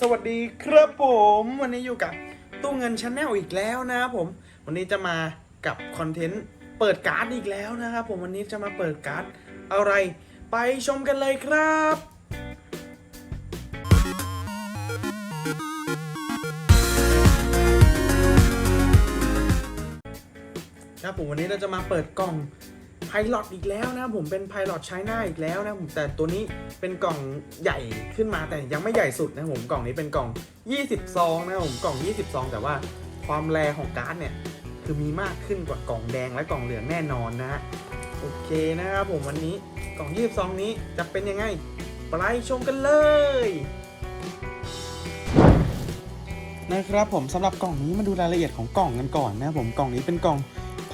สวัสดีครับผมวันนี้อยู่กับตู้เงินชาแนลอีกแล้วนะครับผม วันนี้จะมากับคอนเทนต์เปิดการ์ดอีกแล้วนะครับผมวันนี้จะมาเปิดการ์ดอะไร ไปชมกันเลยครับครับผมวันนี้เราจะมาเปิดกล่อง ลอตอีกแล้วนะผมเป็นไพลอตใช้หน้าอีกแล้วนะผมแต่ตัวนี้เป็นกล่องใหญ่ขึ้นมาแต่ยังไม่ใหญ่สุดนะผมกล่องนี้เป็นกล่อง 20 ซองนะผมกล่อง 20 ซอง แต่ว่าความแรงของการ์ดเนี่ยคือมีมากขึ้นกว่ากล่องแดงและกล่องเหลืองแน่นอนนะฮะโอเคนะครับผมวันนี้กล่อง20ซองนี้จะเป็นยังไง ไปชมกันเลยนะครับผมสำหรับกล่องนี้มาดูรายละเอียดของกล่องกันก่อนนะผมกล่องนี้เป็นกล่อง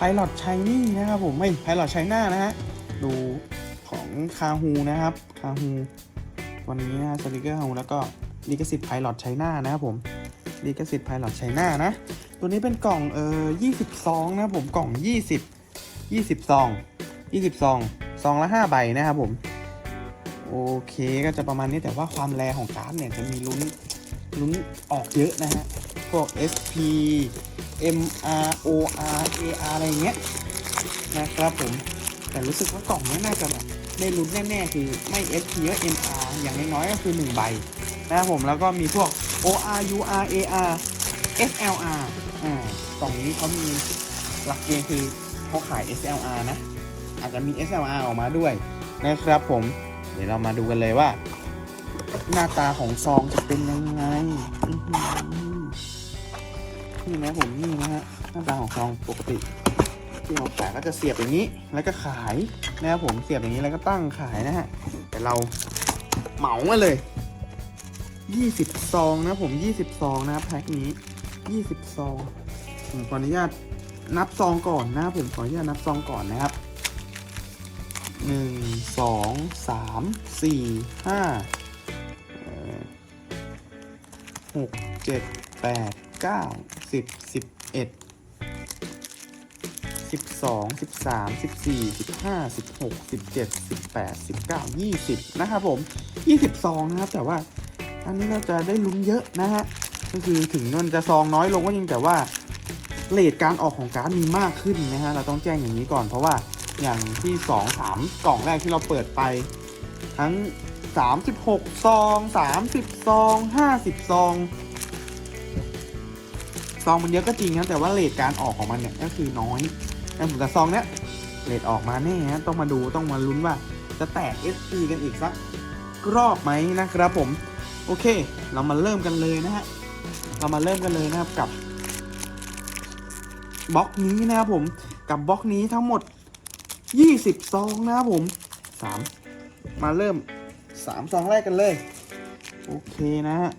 Pilot Shiny นะครับผมไม่ Pilot China นะฮะดูของคาฮูนะครับคาฮูวันนี้นะสติกเกอร์คาฮูแล้วก็ลิขสิทธิ์ Pilot China นะครับผมลิขสิทธิ์ Pilot China นะ ตัวนี้เป็นกล่องเอ่อ20ซองนะผมกล่อง20 20ซอง20ซองซองละ5ใบนะครับผมโอเคก็จะประมาณนี้แต่ว่าความแรงของการ์ดเนี่ยจะมีลุ้นลุ้นออกเยอะนะฮะพวก SP M R O R A R อะไรอย่างเงี้ยนะครับผม แต่รู้สึกว่ากล่องนี้น่าจะแบบได้ลุ้นแน่ๆ คือไม่ SP ก็ M R อย่างน้อยๆก็คือ 1 ใบนะครับผมแล้วก็มีพวก O R U R A R S L R อ่ากล่องนี้เขามีหลักเกณฑ์คือเขาขาย S L R นะ อาจจะมี S L R ออกมาด้วยนะครับผม เดี๋ยวเรามาดูกันเลยว่า หน้าตาของซองจะเป็นยังไงอื้อหือ นี่นะผมนี่นะฮะหน้าตาของซองปกติที่เราขายก็จะเสียบอย่างนี้แล้วก็ขายนะครับผมเสียบอย่างนี้แล้วก็ตั้งขายนะฮะแต่เราเหมามาเลย20ซองนะผม20ซองนะแพ็คนี้20ซองผมขออนุญาตนับซองก่อนนะผมขออนุญาตนับซองก่อนนะครับหนึ่งสองสามสี่ห้าหกเจ็ดแปดเก้า สิบสิบเอ็ดสิบสองสิบสามสิบสี่สิบห้าสิบหกสิบเจ็ดสิบแปดสิบเก้ายี่สิบนะครับผมยี่สิบซองนะครับ แต่ว่าอันนี้เราจะได้ลุ้นเยอะนะฮะก็คือถึงมันจะซองน้อยลงก็จริงแต่ว่าเลทการออกของการมีมากขึ้นนะฮะเราต้องแจ้งอย่างนี้ก่อนเพราะว่าอย่างที่สองสามกล่องแรกที่เราเปิดไป ทั้ง 36 ซอง 30 ซอง 50 ซอง ซองมันเยอะก็จริงนะแต่ว่าเลทการออกของมันเนี่ยก็คือน้อยแต่ผมแต่ซองเนี้ยเลทออกมาแน่นะต้องมาดูต้องมาลุ้นว่า จะแตก SP กันอีกสักรอบไหมนะครับผม โอเค เรามาเริ่มกันเลยนะฮะเรามาเริ่มกันเลยนะครับกับบล็อกนี้นะครับผมกับบล็อกนี้ทั้งหมด 20 ซองนะครับผม 3 มาเริ่ม 3 ซองแรกกันเลย โอเคนะฮะ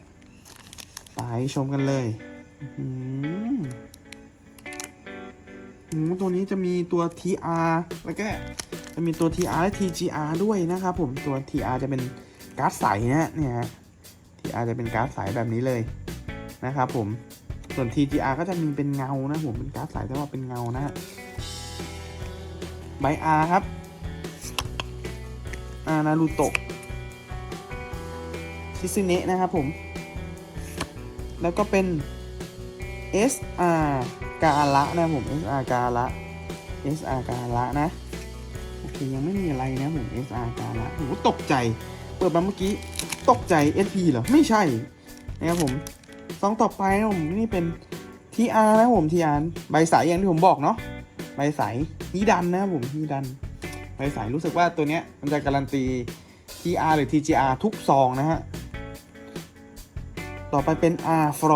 ไปชมกันเลย อื้อหือหือตัวนี้จะมีตัว TR แล้วก็จะมีตัว TR และ TGR ด้วยนะครับผมตัว TR จะเป็นการ์ดใสนะเนี่ยฮะ TR จะเป็นการ์ดใสแบบนี้เลยนะครับผมส่วน TGR ก็จะมีเป็นเงานะผมเป็นการ์ดใสแต่ว่าเป็นเงานะฮะใบอาครับอานารูโตะชิซึเนะนะครับผม แล้วก็เป็น SR กาละนะผม SR กาละ SR กาละนะ โอเค ยังไม่มีอะไรนะผม SR กาละผมตกใจ เปิดมาเมื่อกี้ ตกใจ SP เหรอ ไม่ใช่ นะครับผมซองต่อไปนะผม นี่เป็น TR นะผม TR ใบสายอย่างที่ผมบอกเนาะ ใบใสฮีดันนะครับผมฮีดัน ใบใสรู้สึกว่าตัวเนี้ยมันจะการันตี TR หรือ TGR ทุกซองนะฮะ ต่อไปเป็น R ฟร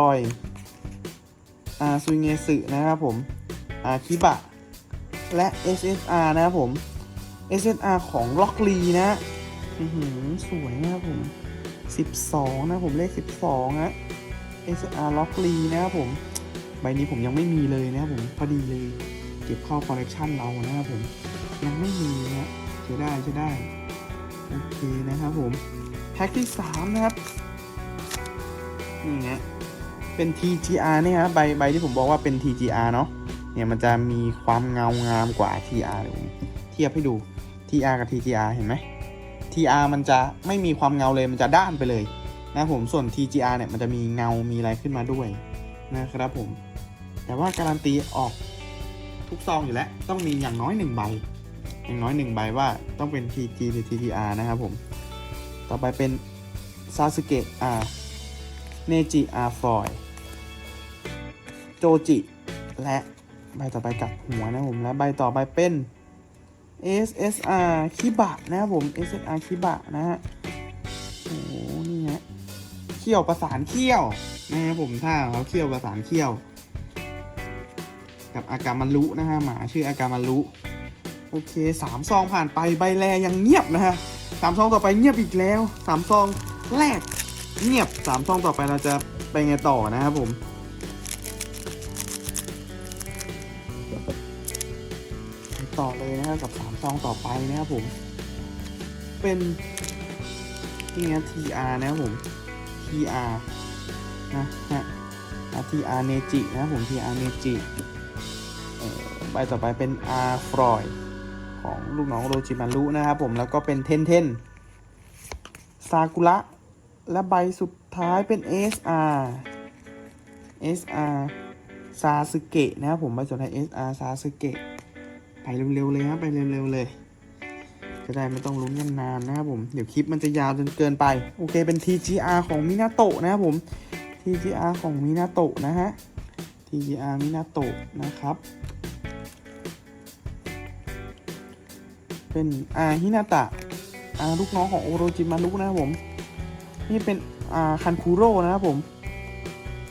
อย R ซุยเงสึนะครับผม R คิบะ และ SSR นะครับผม SSR ของล็อกลีนะอื้อหือสวยนะครับผม 12 นะผมเลข 12 นะ SSR ล็อกลีนะครับผม ใบนี้ผมยังไม่มีเลยนะครับผมพอดีเลยเก็บเข้าคอลเลกชันเรานะครับผม ยังไม่มีนะใช้ได้ใช้ได้ โอเคนะครับผม แพ็คที่ 3 นะครับ นี่ไง เป็น TGR เนี่ยครับใบใบที่ผมบอกว่าเป็น TGR เนาะเนี่ยมันจะมีความเงางามกว่า TR เดี๋ยผมเทียบให้ดู TR กับ TGR เห็นไหม TR มันจะไม่มีความเงาเลยมันจะด้านไปเลยนะผมส่วน TGR เนี่ยมันจะมีเงา มีอะไรขึ้นมาด้วยนะครับผม แต่ว่าการันตีออกทุกซองอยู่แล้ว ต้องมีอย่างน้อยหนึ่งใบ อย่างน้อยหนึ่งใบว่าต้องเป็น TG หรือ TTR นะครับผม ต่อไปเป็น Sasuke R Neji R Foil โจจิ และใบต่อไปกับหัวนะผม และใบต่อไปเป็น SSR คิบะนะครับผม SSR คิบะนะฮะ โอ้โห นี่ฮะ เขี้ยวประสานเขี้ยวนะครับผมถ้าเขาเขี้ยวประสานเขี้ยว กับอากามารุนะฮะ หมาชื่ออากามารุโอเคสามซองผ่านไปใบแรยังเงียบนะฮะสามซองต่อไปเงียบอีกแล้วสามซองแรกเงียบสามซองต่อไปเราจะไปไงต่อนะครับผม ต่อเลยนะครับกับสามซองต่อไปนะครับผม เป็นนี่นะ TR นะครับผม TR นะฮะ TR เนจินะครับผม TR เนจิใบต่อไปเป็น R ฟรอยของลูกน้องโรจิมารุนะครับผมแล้วก็เป็นเทนเทนซากุระ และใบสุดท้ายเป็น SR SR ซาสึเกะนะครับผมใบสุดท้าย SR ซาสึเกะ ไปเร็วๆเลยครับไปเร็วๆเลย จะได้ไม่ต้องลุ้นกันนานนะครับผม เดี๋ยวคลิปมันจะยาวจนเกินไป โอเคเป็น TGR ของมินาโตะนะครับผม TGR ของมินาโตะนะฮะ TGR มินาโตะนะครับ เป็นอาฮินาตะอาลูกน้องของโอโรจิมารุนะครับผม นี่เป็นอาคันคูโร่นะครับผม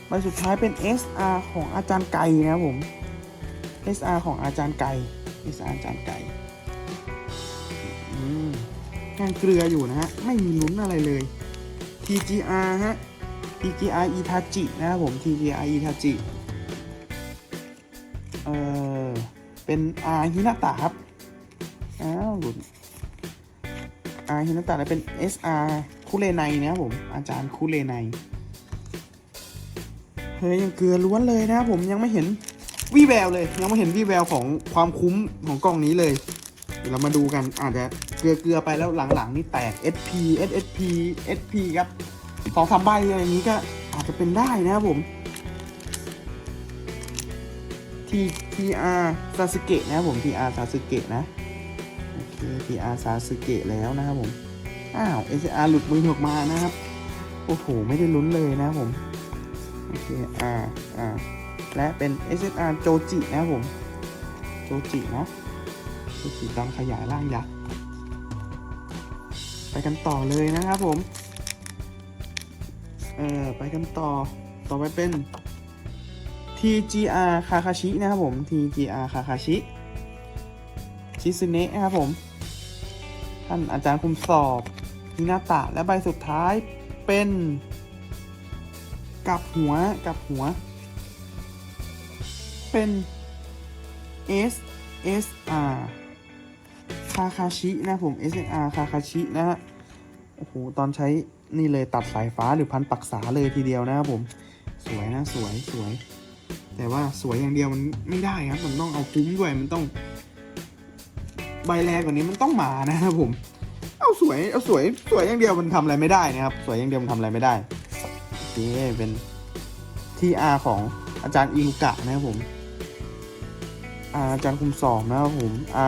ใบสุดท้ายเป็น SR ของอาจารย์ไก่นะครับผม SR ของอาจารย์ไก่ SR อาจารย์ไก่อืมยังเกลืออยู่นะฮะ ไม่มีลุ้นอะไรเลย TGR ฮะ TGR Itachi นะครับผม TGR Itachi เออเป็นอาฮินาตะครับ อ้าวหลุดอาฮินาตะแล้วเป็น SR คุเรไนนะครับผม อาจารย์คุเรไนเฮ้ยยังเกลือล้วนเลยนะครับผมยังไม่เห็น วี่แววเลย ยังไม่เห็นวี่แววของความคุ้มของกล่องนี้เลย เดี๋ยวเรามาดูกันอาจจะเกลือเกลือไปแล้วหลังๆนี่แตก SP SSP SP ครับสองสามใบอะไรอย่างนี้ก็อาจจะเป็นได้นะครับผม T TR ซาสึเกะนะครับผม TR ซาสึเกะนะโอเค TR ซาสึเกะแล้วนะครับผมอ้าว SR หลุดมือออกมานะครับโอ้โห ไม่ได้ลุ้นเลยนะครับผม โอเค R R และเป็น SSR โจจินะครับผมโจจินาะโจจิดังขยายร่างยักษ์ไปกันต่อเลยนะครับผมเอ่อไปกันต่อต่อไปเป็น TGR คาคาชินะครับผม TGR คาคาชิชิซุเนะนะครับผม ท่านอาจารย์คุมสอบฮินาตะและใบสุดท้ายเป็น กับหัวกับหัว เป็น S S R คาคาชินะผม S S R คาคาชินะฮะ โอ้โห ตอนใช้นี่เลยตัดสายฟ้าหรือพันปักษาเลยทีเดียวนะครับผม สวยนะ สวยสวย แต่ว่าสวยอย่างเดียวมันไม่ได้ครับ มันต้องเอาคุ้มด้วย มันต้อง ใบแรกกว่านี้มันต้องมานะครับผม เอาสวย เอาสวย สวยอย่างเดียวมันทำอะไรไม่ได้นะครับ สวยอย่างเดียวมันทำอะไรไม่ได้โอเคเป็น TR ของอาจารย์อิรุกะนะครับผม อาจารย์คุมสอบนะครับผมอา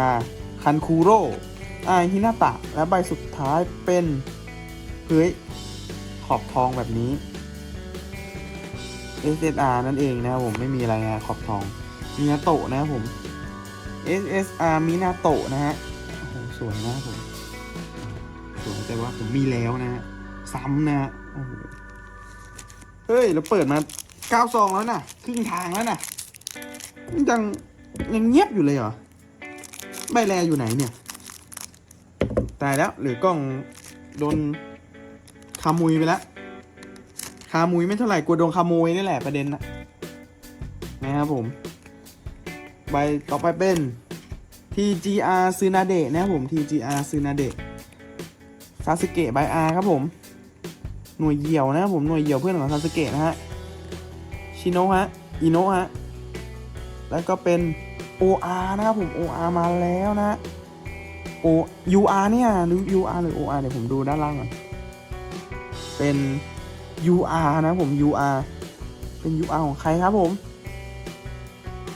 คันคูโร่อาฮินาตะ และใบสุดท้ายเป็นเฮ้ยขอบทองแบบนี้ SSR นั่นเองนะครับผมไม่มีอะไรนะขอบทองมินาโตะนะครับผม SSR มินาโตะนะฮะโอ้โหสวยนะครับผมสวยแต่ว่าผมมีแล้วนะฮะซ้ำนะฮะเฮ้ยเราเปิดมาเก้าซองแล้วนะครึ่งทางแล้วนะยัง ยังเงียบอยู่เลยเหรอ ใบแรอยู่ไหนเนี่ย ตายแล้วหรือกล้องโดนขโมุยไปแล้วคามุยไม่เท่าไหร่กลัวโดนขโมยนี่แหละประเด็นนะนะครับผม ใบต่อไปเป็น TGR ซึนาเดะนะครับผม TGR ซึนาเดะซาสึเกะใบ R ครับผม หน่วยเหยี่ยวนะครับผมหน่วยเหยี่ยวเพื่อนของซาสึเกะนะฮะชิโนะฮะอิโนะฮะ แล้วก็เป็น OR นะครับผม OR มาแล้วนะ O UR เนี่ยหรือ UR หรือ OR เดี๋ยวผมดูด้านล่างก่อนเป็น UR นะผม UR เป็น UR ของใครครับผม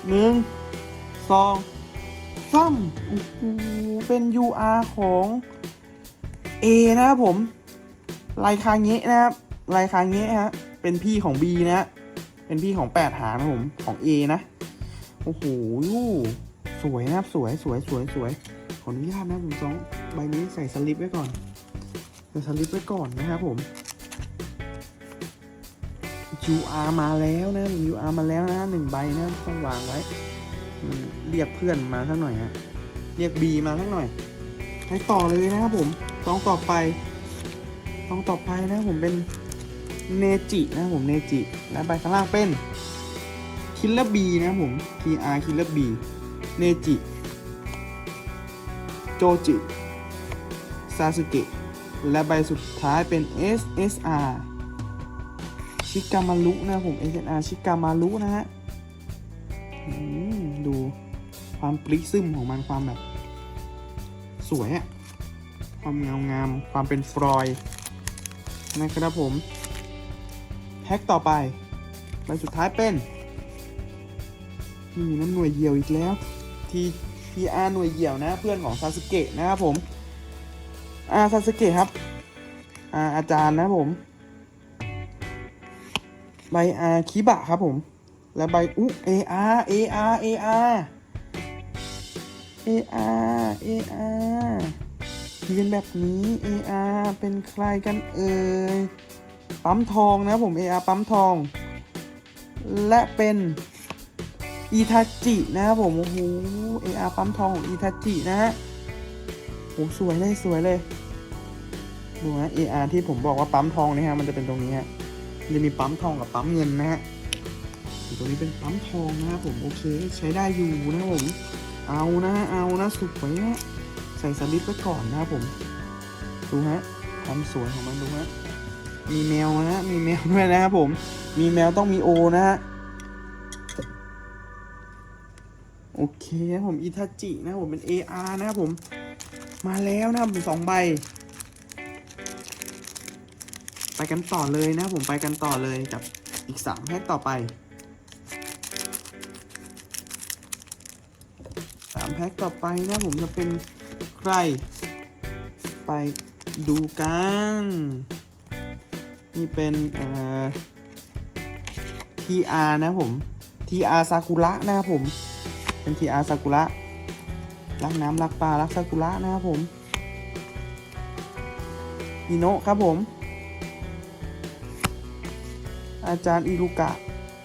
หนึ่งสองสามโอ้โหเป็น UR ของ A นะครับผมลายคางเงะนะครับลายคางเงะฮะเป็นพี่ของ B นะฮะเป็นพี่ของ 8 หางนะผมของ A นะ โอ้โหสวยนะครับสวยสวยสวยสวยขออนุญาตนะผมสองใบนี้ใส่สลิปไว้ก่อนใส่สลิปไว้ก่อนนะครับผม UR มาแล้วนะ UR มาแล้วนะหนึ่งใบนะต้องวางไว้เรียกเพื่อนมาสักหน่อยฮะเรียก B มาสักหน่อยไปต่อเลยนะครับผมต้องต่อไปต้องต่อไปนะครับผมเป็นเนจินะครับผมเนจิและใบข้างล่างเป็น คิลเลอร์บีนะครับผม TR คิลเลอร์บีเนจิ โจจิ ซาสึเกะ และใบสุดท้ายเป็น SSR ชิกามารุนะผม SSR ชิกามารุนะฮะดูความปริซึมของมันความแบบ สวยอะความเงางาม ความเป็นฟรอยด์นะครับผม แพ็คต่อไปใบสุดท้ายเป็น นี่มีน้ำหน่วยเหยี่ยวอีกแล้ว ทีทีอาหน่วยเหยี่ยวนะ เพื่อนของซาสึเกะนะครับผมอาซาสึเกะครับอาอาจารย์นะผมใบอาคิบะครับผม และใบอุ๊เออาเออาเออาเออาเออาเรียนแบบนี้เออาเป็นใครกันเอ่ยปั๊มทองนะผมเออาปั๊มทอง และเป็น อีทาจินะครับผม โอ้โหเออาปั๊มทองของอีทาจินะฮะโอ้สวยเลยสวยเลย ดูนะ AR ที่ผมบอกว่าปั๊มทองนี่ฮะ มันจะเป็นตรงนี้ฮะจะมีปั๊มทองกับปั๊มเงินนะฮะตรงนี้เป็นปั๊มทองนะครับผม โอเค ใช้ได้อยู่นะผม เอานะ เอานะสุดไว้นะใส่สลิปไว้ก่อนนะครับผม ดูฮะ ความสวยของมันดูฮะ มีแมวนะฮะมีแมวด้วยนะครับผม มีแมวต้องมีโอนะฮะ โอเคครับผมอิทาจินะผมเป็น AR นะครับผมมาแล้วนะครับผมสองใบ ไปกันต่อเลยนะผมไปกันต่อเลยกับอีกสามแพ็คต่อไปสามแพ็คต่อไปนะผมจะเป็นใคร ไปดูกันนี่เป็นเอ่อ TR นะผม TR ซากุระนะครับผม เป็น TR ซากุระรักน้ำรักปลารักซากุระนะครับผมฮิโนะครับผม อาจารย์อิรุกะ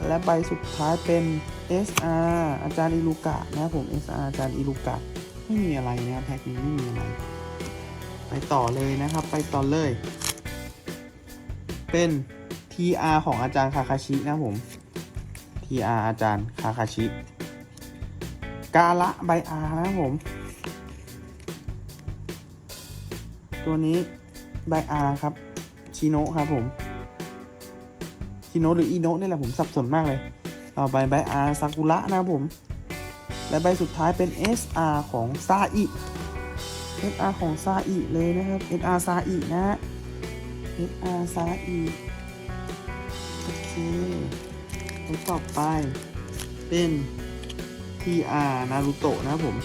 และใบสุดท้ายเป็น SR อาจารย์อิรุกะนะครับผม SR อาจารย์อิรุกะไม่มีอะไรนะครับแพ็คนี้ไม่มีอะไร ไปต่อเลยนะครับ ไปต่อเลย เป็น TR ของอาจารย์คาคาชินะครับผม TR อาจารย์คาคาชิ กาละใบอานะครับผม ตัวนี้ใบอาครับชิโนะครับผมชิโนะหรืออีโนะนี่แหละผมสับสนมากเลย ต่อไปใบอาซากุระนะครับผม และใบสุดท้ายเป็น SR ของซาอิ SR ของซาอิเลยนะครับ SR ซาอินะ SR ซาอิโอเคแล้วต่อไปเป็น TR นารูโตะนะครับผม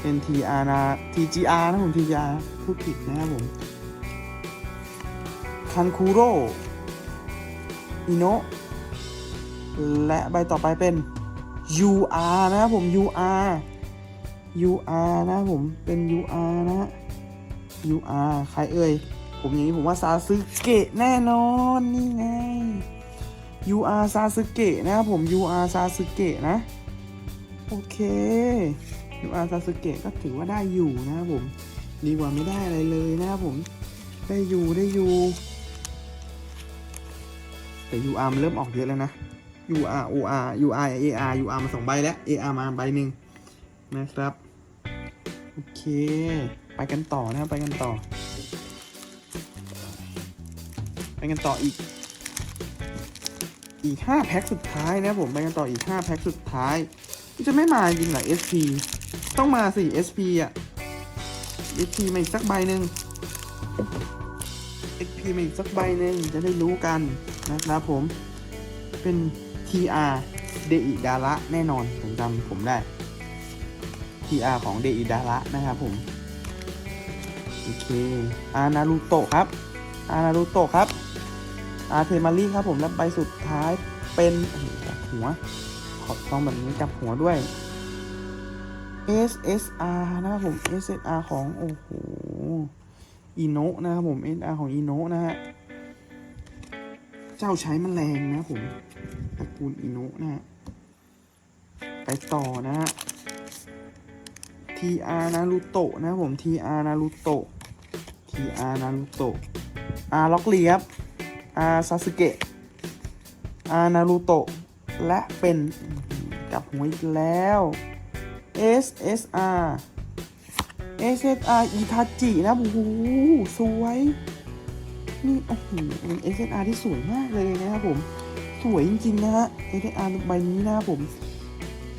เป็น TR นา TGR นะผม TGR พูดผิดนะครับผมคันคูโร่อิโนะและใบต่อไปเป็น UR นะครับผม UR UR นะครับผมเป็น UR นะฮะ UR ใครเอ่ย ผมอย่างนี้ผมว่าซาซึเกะแน่นอนนี่ไง UR ซาซึเกะนะครับผม UR ซาซึเกะนะ โอเค UR ซาซึเกะก็ถือว่าได้อยู่นะครับผม ดีกว่าไม่ได้อะไรเลยนะครับผม ได้อยู่ได้อยู่ แต่ UR มันเริ่มออกเยอะแล้วนะ UR OR UR AR UR มาสองใบแล้ว AR มาใบหนึ่งนะครับ โอเค ไปกันต่อนะครับไปกันต่อ ไปกันต่ออีก อีก5แพ็คสุดท้ายนะผม ไปกันต่ออีก5แพ็คสุดท้าย จะไม่มาจริงเหรอ SP ต้องมาสิ SP อะ SP มาอีกสักใบหนึ่ง SP มาอีกสักใบหนึ่งจะได้รู้กันนะครับผม เป็น TR เดอิดาระแน่นอน ผมจำผมได้ TR ของเดอิดาระนะครับผม โอเค อานารูโตะครับ อานารูโตะครับ อาเทมารีครับผม และใบสุดท้ายเป็นหัว อบต้องแบบนี้กับหัวด้วย SSR นะครับผม SSR ของ โอ้โหอีโนะนะครับผม SSR ของอีโนะนะฮะ เจ้าใช้แมลงนะครับผมตระกูลอีโนะนะฮะ ไปต่อนะฮะ TR นารูโตะนะครับผม TR นารูโตะ TR นารูโตะ R ล็อกเลียบ R ซาสึเกะ R นารูโตะ และเป็นกับหัวอีกแล้ว SSR SSR อิทาจินะโอ้โหสวย นี่โอ้โหเป็น SSR ที่สวยมากเลยนะครับผม สวยจริงๆนะฮะ SSR ใบนี้นะครับผม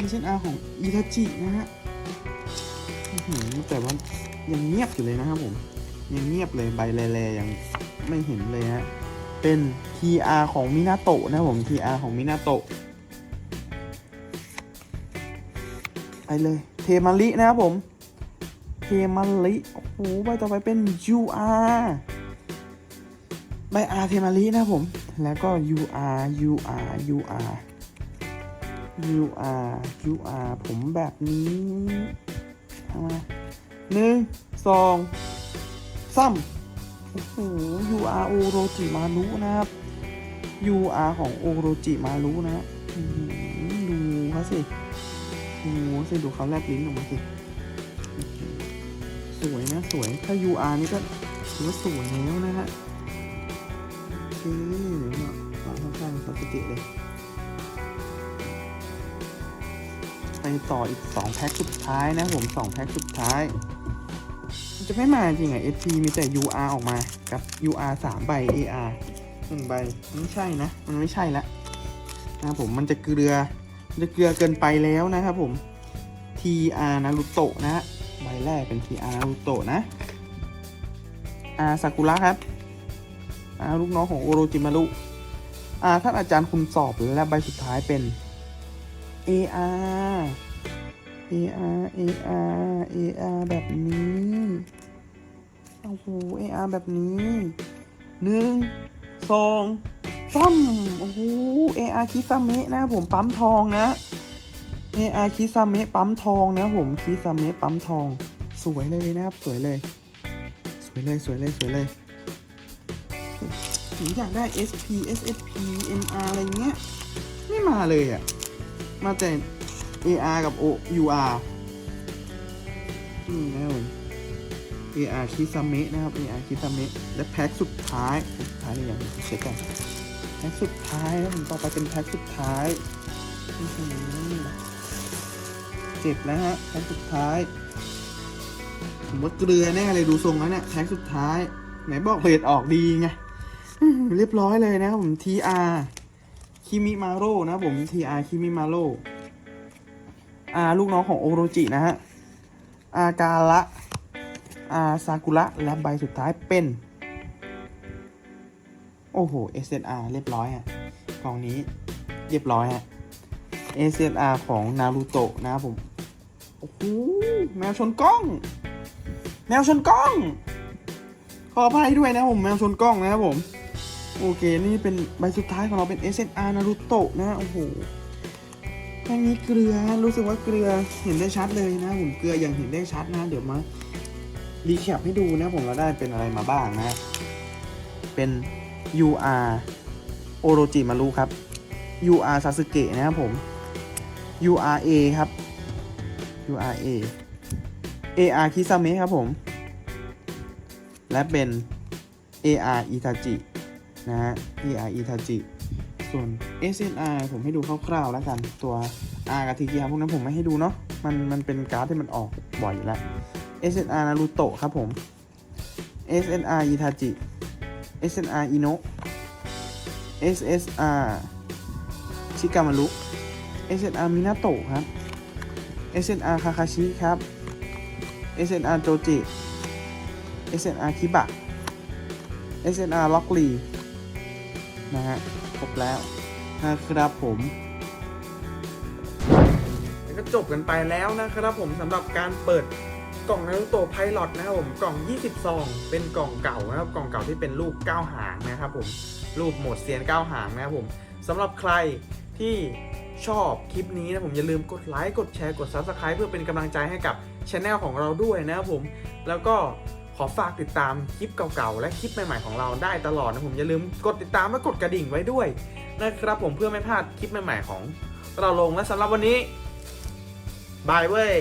SSR ของอิทาจินะฮะแต่ว่ายังเงียบอยู่เลยนะครับผม ยังเงียบเลยใบแลๆยังไม่เห็นเลยฮะ เป็น TR ของมินาโตะนะผม TR ของมินาโตะ ไปเลย เทมารินะครับผม เทมาริโอ้โหใบต่อไปเป็น UR ใบ R เทมารินะครับผม แล้วก็ UR UR UR UR UR ผมแบบนี้เอามาหนึ่งสองสามโอ้โห UR โอโรจิมารุนะครับ UR ของโอโรจิมารุนะดูเขาสิ โอ้สิดูเขาแลบลิ้นออกมาสิ สวยนะสวย ถ้า UR นี่ก็ถือว่าสวยแล้วนะฮะโอเคเดี๋ยวมาต่อข้างๆซาสเกะเลย ไปต่ออีก 2 แพ็คสุดท้ายนะผม 2 แพ็คสุดท้าย จะไม่มาจริงไง SP มีแต่ UR ออกมา กับ UR 3 ใบ AR 1ใบมันไม่ใช่นะ มันไม่ใช่ละนะผมมันจะเกลือ จะเกลือเกินไปแล้วนะครับผม TR นารูโตะนะ ใบแรกเป็น TR นารูโตะนะ R ซากุระครับ R ลูกน้องของโอโรจิมารุ R ท่านอาจารย์คุมสอบและใบสุดท้ายเป็น AR AR AR AR แบบนี้โอ้โห AR แบบนี้หนึ่งสอง สามโอ้โห AR คิซาเมะนะผมปั๊มทองนะ AR คิซาเมะปั๊มทองนะผมคิซาเมะปั๊มทอง สวยเลยนะครับสวยเลย สวยเลยสวยเลยสวยเลยผมอยากได้ SP SSP MR อะไรเงี้ย ไม่มาเลยอะ มาแต่ AR กับ O UR นี่นะครับผม AR คิซาเมะนะครับ AR คิซาเมะและแพ็คสุดท้าย สุดท้ายเลยอย่างเช็คกัน แพ็คสุดท้ายแล้วผมต่อไปเป็นแพ็คสุดท้ายเจ็บแล้วฮะแพ็คสุดท้าย ผมว่าเกลือแน่เลยดูทรงแล้วเนี่ยแพ็คสุดท้าย ไหนบอกเพจออกดีไงเรียบร้อยเลยนะครับผม TR คิมิมาโร่นะผม TR คิมิมาโร่อาลูกน้องของโอโรจินะฮะ อากาละอาซากุระและใบสุดท้ายเป็น โอ้โห SNR เรียบร้อยฮะกล่องนี้เรียบร้อยฮะ SNR ของนารูโตะนะครับผม โอ้โห แมวชนกล้อง แมวชนกล้อง ขออภัยด้วยนะผมแมวชนกล้องนะครับผม โอเค นี่เป็นใบสุดท้ายของเราเป็น SNR นารูโตะนะ โอ้โหแค่นี้เกลือ รู้สึกว่าเกลือเห็นได้ชัดเลยนะผม เกลืออย่างเห็นได้ชัดนะ เดี๋ยวมารีแคปให้ดูนะผมเราได้เป็นอะไรมาบ้างนะ เป็น UR โอโรจิมารุครับ UR ซาสึเกะนะครับผม URA ครับ URA AR คิซาเมะครับผม และเป็น AR อิทาจินะฮะ AR อิทาจิ ส่วน SNR ผมให้ดูคร่าวๆแล้วกัน ตัว R กับ TGR พวกนั้นผมไม่ให้ดูเนาะ มันมันเป็นการ์ดที่มันออกบ่อยอยู่แล้ว SNR นารูโตะครับผม SNR อิทาจิ SNR อิโนะ SSR ชิกามารุ SNR มินาโตะครับ SNR คาคาชิครับ SNR โจจิ SNR คิบะ SNR l o c k l y นะฮะครบแล้วนะครับผมแล้วก็จบกันไปแล้วนะครับผมสำหรับการเปิด กล่องนารูโตะไพลอตนะครับผมกล่อง 20ซองเป็นกล่องเก่านะครับกล่องเก่าที่เป็นรูป9หางนะครับผมรูปโหมดเซียน9หางนะครับผมสำหรับใครที่ชอบคลิปนี้นะผมอย่าลืมกดไลค์กดแชร์กด Subscribe เพื่อเป็นกำลังใจให้กับช anel ของเราด้วยนะครับผม แล้วก็ขอฝากติดตามคลิปเก่าๆ และคลิปใหม่ๆของเราได้ตลอดนะผมอย่าลืมกดติดตามและกดกระดิ่งไว้ด้วยนะครับผมเพื่อไม่พลาดคลิปใหม่ๆของเราลงและสำหรับวันนี้บายเว้ย